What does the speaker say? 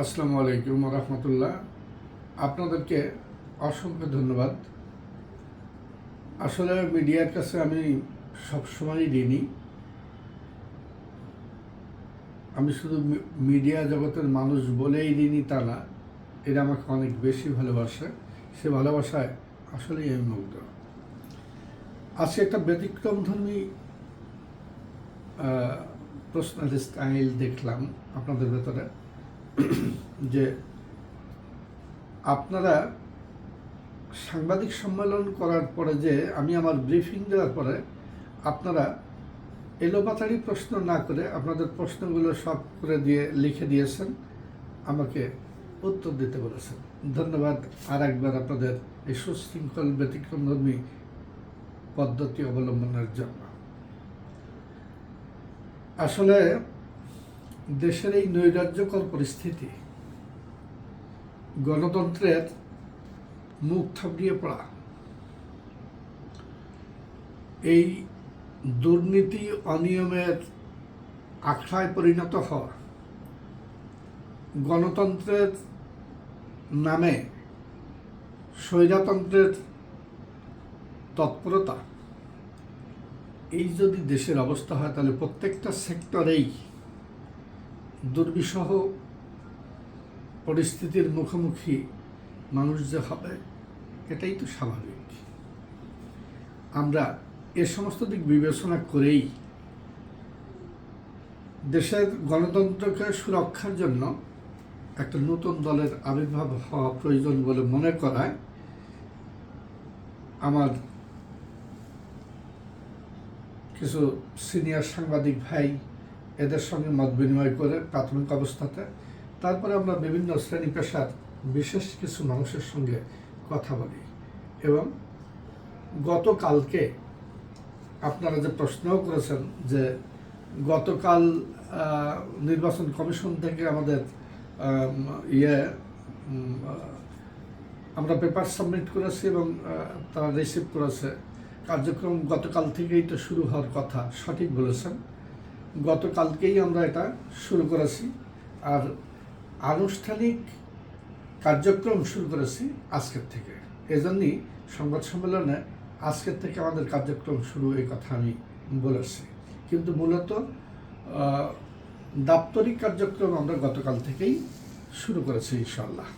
আসসালামু আলাইকুম রহমতুল্লাহ। আপনাদেরকে অসংখ্য ধন্যবাদ। আসলে মিডিয়ার কাছে আমি সবসময়ই ঋণী। আমি শুধু মিডিয়া জগতের মানুষ বলেই ঋণী তা না, এরা আমাকে অনেক বেশি ভালোবাসে। সে ভালোবাসায় আসলেই আমি মুগ্ধ। আজকে একটা ব্যতিক্রমধর্মী প্রশ্নের স্টাইল দেখলাম আপনাদের ভেতরে। যে আপনারা সাংবাদিক সম্মেলন করার পরে যে আমি আমার ব্রিফিং দেওয়ার পরে আপনারা এলোপাতাড়ি প্রশ্ন না করে আপনাদের প্রশ্নগুলো সব করে দিয়ে লিখে দিয়েছেন, আমাকে উত্তর দিতে বলেছেন। ধন্যবাদ আর একবার আপনাদের এই সুশৃঙ্খল ব্যতিক্রমধর্মী পদ্ধতি অবলম্বনের জন্য। আসলে দেশের এই নৈরাজ্যকর পরিস্থিতি, গণতন্ত্রের মুখ থাপড়িয়ে পড়া, এই দুর্নীতি অনিয়মের আখড়ায় পরিণত হওয়া, গণতন্ত্রের নামে স্বৈরাতন্ত্রের তৎপরতা, এই যদি দেশের অবস্থা হয়, তাহলে প্রত্যেকটা সেক্টরেই দুর্বিষহ পরিস্থিতির মুখোমুখি মানুষ যে হবে, এটাই তো স্বাভাবিক। আমরা এ সমস্ত দিক বিবেচনা করেই দেশের গণতন্ত্রকে সুরক্ষার জন্য একটা নতুন দলের আবির্ভাব হওয়া প্রয়োজন বলে মনে করায় আমার কিছু সিনিয়র সাংবাদিক ভাই এদের সঙ্গে মত বিনিময় করে প্রাথমিক অবস্থাতে। তারপরে আমরা বিভিন্ন শ্রেণি পেশার বিশেষ কিছু মানুষের সঙ্গে কথা বলি এবং গতকালকে আপনারা যে প্রশ্নও করেছেন যে গতকাল নির্বাচন কমিশন থেকে আমাদের ইয়ে আমরা পেপার সাবমিট করেছি এবং তারা রিসিভ করেছে। কার্যক্রম গতকাল থেকেই তো শুরু হওয়ার কথা সঠিক বলেছেন। গতকালকেই আমরা এটা শুরু করেছি। আর আনুষ্ঠানিক কার্যক্রম শুরু করেছি আজকের থেকে। এজন্যই সংবাদ সম্মেলনে আজকের থেকে আমাদের কার্যক্রম শুরু, এই কথা আমি বলেছি। কিন্তু মূলত দাপ্তরিক কার্যক্রম আমরা গতকাল থেকেই শুরু করেছি ইনশাল্লাহ